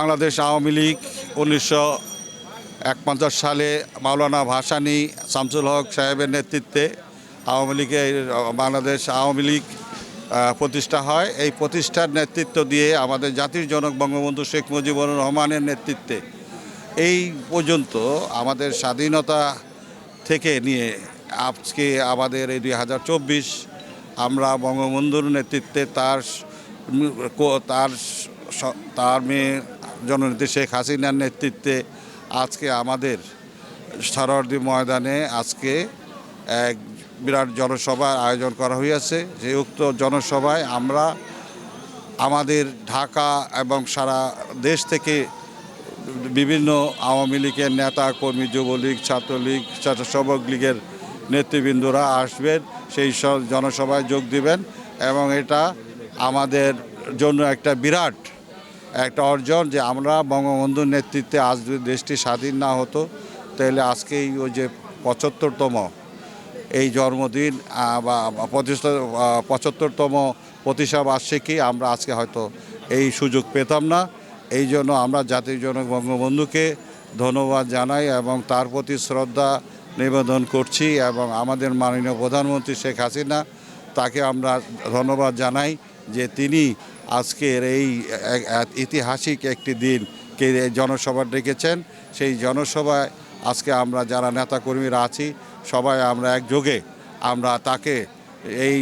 বাংলাদেশ আওয়ামী লীগ উনিশশো একপঞ্চাশ সালে মাওলানা ভাসানী শামসুল হক সাহেবের নেতৃত্বে আওয়ামী লীগের, বাংলাদেশ আওয়ামী লীগ প্রতিষ্ঠা হয়। এই প্রতিষ্ঠার নেতৃত্ব দিয়ে আমাদের জাতির জনক বঙ্গবন্ধু শেখ মুজিবুর রহমানের নেতৃত্বে এই পর্যন্ত আমাদের স্বাধীনতা থেকে নিয়ে আজকে আমাদের এই দুই হাজার চব্বিশ আমরা বঙ্গবন্ধুর নেতৃত্বে তার তার তার মেয়ে জননেত্রী শেখ হাসিনার নেতৃত্বে আজকে আমাদের সরদি ময়দানে আজকে এক বিরাট জনসভার আয়োজন করা হয়েছে যে উক্ত জনসভায় আমরা আমাদের ঢাকা এবং সারা দেশ থেকে বিভিন্ন আওয়ামী লীগের নেতা, কর্মী, যুবলীগ, ছাত্রলীগ স্বেচ্ছাসেবক লীগের নেতৃবৃন্দরা আসবেন, সেই সব জনসভায় যোগ দিবেন এবং এটা আমাদের জন্য একটা বিরাট একটা অর্জন যে আমরা বঙ্গবন্ধুর নেতৃত্বে আজ দেশটি স্বাধীন না হতো, তাহলে আজকেই ওই যে পঁচাত্তরতম এই জন্মদিন বা প্রতিষ্ঠা পঁচাত্তরতম প্রতিষ্ঠা বার্ষিকী আমরা আজকে হয়তো এই সুযোগ পেতাম না। এই জন্য আমরা জাতির জনক বঙ্গবন্ধুকে ধন্যবাদ জানাই এবং তার প্রতি শ্রদ্ধা নিবেদন করছি এবং আমাদের মাননীয় প্রধানমন্ত্রী শেখ হাসিনা, তাকে আমরা ধন্যবাদ জানাই যে তিনি আজকের এই ঐতিহাসিক একটি দিন কে জনসভা ডেকেছেন। সেই জনসভায় আজকে আমরা যারা নেতাকর্মীরা আছি, সবাই আমরা একযোগে আমরা তাকে এই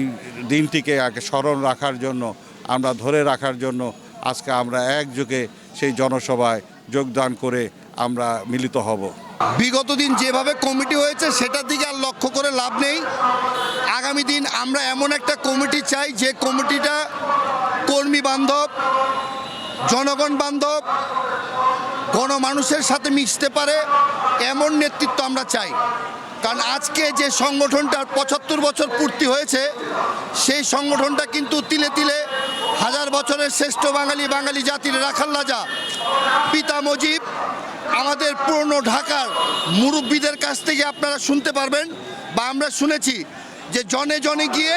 দিনটিকে আগে স্মরণ রাখার জন্য, আমরা ধরে রাখার জন্য আজকে আমরা একযোগে সেই জনসভায় যোগদান করে আমরা মিলিত হব। বিগত দিন যেভাবে কমিটি হয়েছে, সেটার দিকে আর লক্ষ্য করে লাভ নেই। আগামী দিন আমরা এমন একটা কমিটি চাই, যে কমিটিটা কর্মী বান্ধব, জনগণ বান্ধব, গণমানুষের সাথে মিশতে পারে, এমন নেতৃত্ব আমরা চাই। কারণ আজকে যে সংগঠনটার পঁচাত্তর বছর পূর্তি হয়েছে, সেই সংগঠনটা কিন্তু তিলে তিলে হাজার বছরের শ্রেষ্ঠ বাঙালি বাঙালি জাতির রাখাল রাজা, পিতা মজিব, আমাদের পুরনো ঢাকার মুরব্বীদের কাছ থেকে আপনারা শুনতে পারবেন বা আমরা শুনেছি যে জনে জনে গিয়ে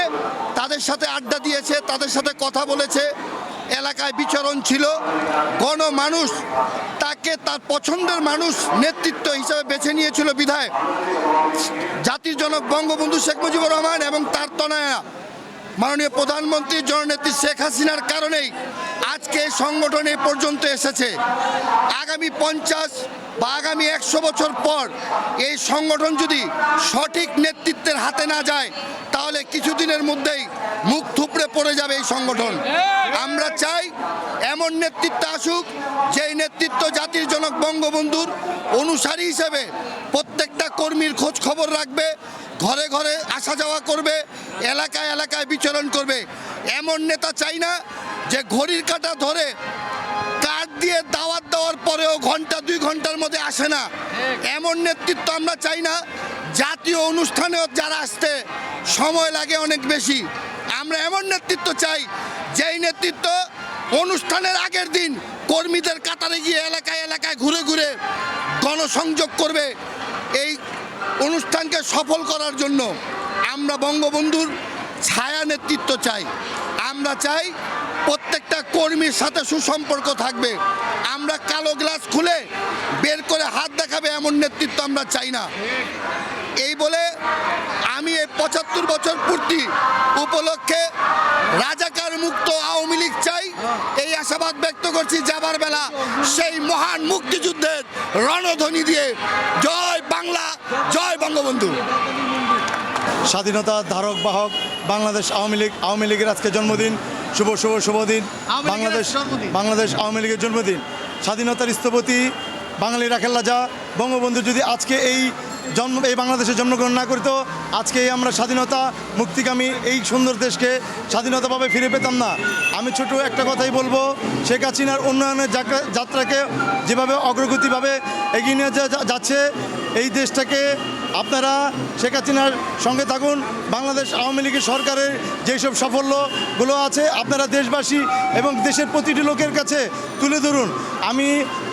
তাদের সাথে আড্ডা দিয়েছে, তাদের সাথে কথা বলেছে, এলাকায় বিচরণ ছিল। গণমানুষ তাকে তার পছন্দের মানুষ নেতৃত্ব হিসাবে বেছে নিয়েছিল বিধায় জাতির জনক বঙ্গবন্ধু শেখ মুজিবুর রহমান এবং তার তনায়া। মাননীয় প্রধানমন্ত্রী জননেত্রী শেখ হাসিনার কারণেই আজকে সংগঠন পর্যন্ত এসেছে। আগামী পঞ্চাশ বা আগামী একশো বছর পর এই সংগঠন যদি সঠিক নেতৃত্বের হাতে না যায়, তাহলে কিছুদিনের মধ্যেই মুখ থুপড়ে পড়ে যাবে এই সংগঠন। আমরা চাই এমন নেতৃত্ব আসুক, যেই নেতৃত্ব জাতির জনক বঙ্গবন্ধুর অনুসারী হিসেবে প্রত্যেকটা কর্মীর খোঁজ খবর রাখবে, ঘরে ঘরে আসা যাওয়া করবে, এলাকায় এলাকায় বিচরণ করবে। এমন নেতা চাই না যে ঘড়ির কাঁটা ধরে কার্ড দিয়ে দাওয়াত দেওয়ার পরেও ঘণ্টা, দুই ঘণ্টার মধ্যে আসে না। এমন নেতৃত্ব আমরা চাই না। জাতীয় অনুষ্ঠানেও যারা আসতে সময় লাগে অনেক বেশি। আমরা এমন নেতৃত্ব চাই, যেই নেতৃত্ব অনুষ্ঠানের আগের দিন কর্মীদের কাতারে গিয়ে এলাকায় এলাকায় ঘুরে ঘুরে গণসংযোগ করবে। এই অনুষ্ঠানকে সফল করার জন্য আমরা বঙ্গবন্ধুর ছায়া নেতৃত্ব চাই। আমরা চাই প্রত্যেকটা কর্মীর সাথে সুসম্পর্ক থাকবে। আমরা কালো গ্লাস খুলে বের করে হাত দেখাবে এমন নেতৃত্ব আমরা চাই না। এই বলে আমি এই পঁচাত্তর বছর পূর্তি উপলক্ষে রাজাকার মুক্ত আওয়ামী লীগ চাই। এই আশাবাদ ব্যক্ত করছি যাবার বেলা সেই মহান মুক্তিযুদ্ধের রণধ্বনি দিয়ে। জয় বাংলা, জয় বঙ্গবন্ধু। স্বাধীনতা ধারক বাহক বাংলাদেশ আওয়ামী লীগ আওয়ামী লীগের আজকে জন্মদিন। শুভ শুভ শুভ দিন। বাংলাদেশ বাংলাদেশ আওয়ামী লীগের জন্মদিন। স্বাধীনতার স্থপতি বাঙালি রাখেল রাজা। বঙ্গবন্ধু যদি আজকে এই জন্ম এই বাংলাদেশে জন্মগ্রহণ না করতো আজকে এই আমরা স্বাধীনতা মুক্তিকামী এই সুন্দর দেশকে স্বাধীনতাভাবে ফিরে পেতাম না। আমি ছোট একটা কথাই বলব শেখ হাসিনার উন্নয়নের যাত্রাকে যেভাবে অগ্রগতিভাবে এগিয়ে নিয়ে যাচ্ছে এই দেশটাকে আপনারা শেখ হাসিনার সঙ্গে থাকুন, বাংলাদেশ আওয়ামী লীগের সরকারের যেসব সাফল্যগুলো আছে, আপনারা দেশবাসী এবং দেশের প্রতিটি লোকের কাছে তুলে ধরুন। আমি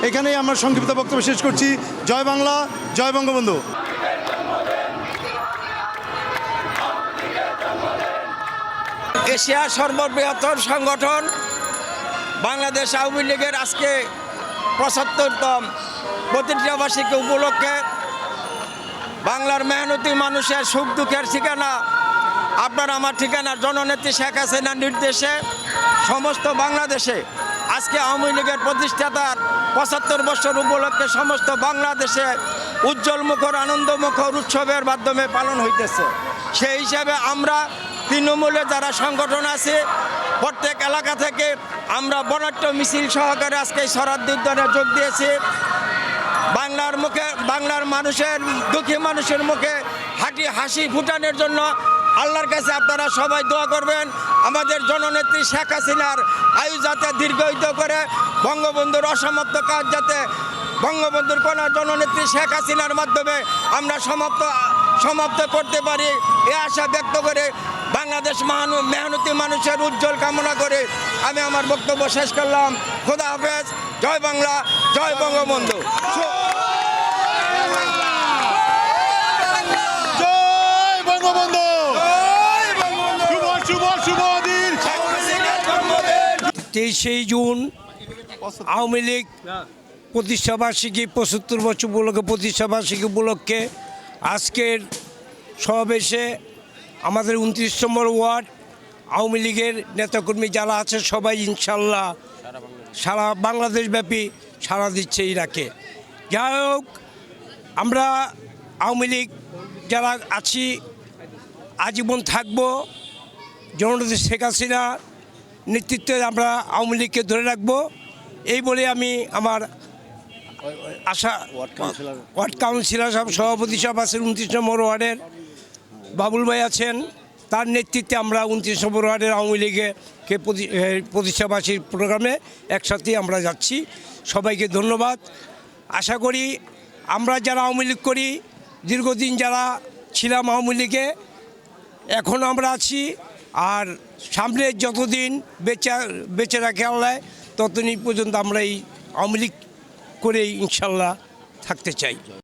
এখানেই আমার সংক্ষিপ্ত বক্তব্য শেষ করছি। জয় বাংলা, জয় বঙ্গবন্ধু। এশিয়ার সর্ববৃহত্তর সংগঠন বাংলাদেশ আওয়ামী লীগের আজকে পঁচাত্তরতম প্রতিষ্ঠাবার্ষিকী উপলক্ষে বাংলার মেহনতি মানুষের সুখ দুঃখের ঠিকানা। আপনার আমার ঠিকানা, জননেত্রী শেখ হাসিনার নির্দেশে সমস্ত বাংলাদেশে। আজকে আওয়ামী লীগের প্রতিষ্ঠাতার পঁচাত্তর বছর উপলক্ষে সমস্ত বাংলাদেশে উজ্জ্বল মুখর, আনন্দমুখর উৎসবের মাধ্যমে পালন হইতেছে। সেই হিসাবে আমরা তৃণমূলে যারা সংগঠন আছে, প্রত্যেক এলাকা থেকে আমরা বনাট্য মিছিল সহকারে আজকে শরৎ উদ্যানে যোগ দিয়েছি। বাংলার মুখে, বাংলার মানুষের, দুঃখী মানুষের মুখে হাঁটি হাসি ফুটানোর জন্য আল্লাহর কাছে আপনারা সবাই দোয়া করবেন। আমাদের জননেত্রী শেখ হাসিনার আয়ু যাতে দীর্ঘায়িত করে, বঙ্গবন্ধুর অসমাপ্ত কাজ যাতে বঙ্গবন্ধুর কন্যা জননেত্রী শেখ হাসিনার মাধ্যমে আমরা সমাপ্ত সমাপ্ত করতে পারি, এ আশা ব্যক্ত করে বাংলাদেশ মহান, মেহনতি মানুষের উজ্জ্বল কামনা করে আমি আমার বক্তব্য শেষ করলাম। খোদা হাফেজ। জয় বাংলা, জয় বঙ্গবন্ধু জয় বঙ্গবন্ধু শুভ শুভ শুভ দিন তেইশে জুন আওয়ামী লীগ প্রতিষ্ঠাবার্ষিকী পঁচাত্তর বছর উপলক্ষে প্রতিষ্ঠাবার্ষিকী উপলক্ষে আজকের সমাবেশে আমাদের উনত্রিশ নম্বর ওয়ার্ড আওয়ামী লীগের নেতাকর্মী যারা আছে, সবাই ইনশাল্লাহ সারা বাংলাদেশ ব্যাপী সাড়া দিচ্ছে ইরাকে। যাই হোক, আমরা আওয়ামী লীগ যারা আছি, আজীবন থাকব। জননেত্রী শেখ হাসিনা নেতৃত্বে আমরা আওয়ামী লীগকে ধরে রাখব। এই বলে আমি আমার আশা ওয়ার্ড কাউন্সিলর। সব সভাপতি সাহেব আছেন উনত্রিশ নম্বর ওয়ার্ডের। বাবুল ভাই আছেন তার নেতৃত্বে আমরা উনত্রিশ নম্বর ওয়ার্ডের আওয়ামী লীগকে প্রতি- প্রতিষ্ঠাবাসীর প্রোগ্রামে একসাথে আমরা যাচ্ছি। সবাইকে ধন্যবাদ। আশা করি আমরা যারা আওয়ামী লীগ করি দীর্ঘদিন যারা ছিলাম আওয়ামী লীগে এখন আমরা আছি। আর সামনে যতদিন বেচা, বেঁচে রাখে আল্লাহ, ততদিন পর্যন্ত আমরা এই আওয়ামী করেই ইনশাল্লাহ থাকতে চাই।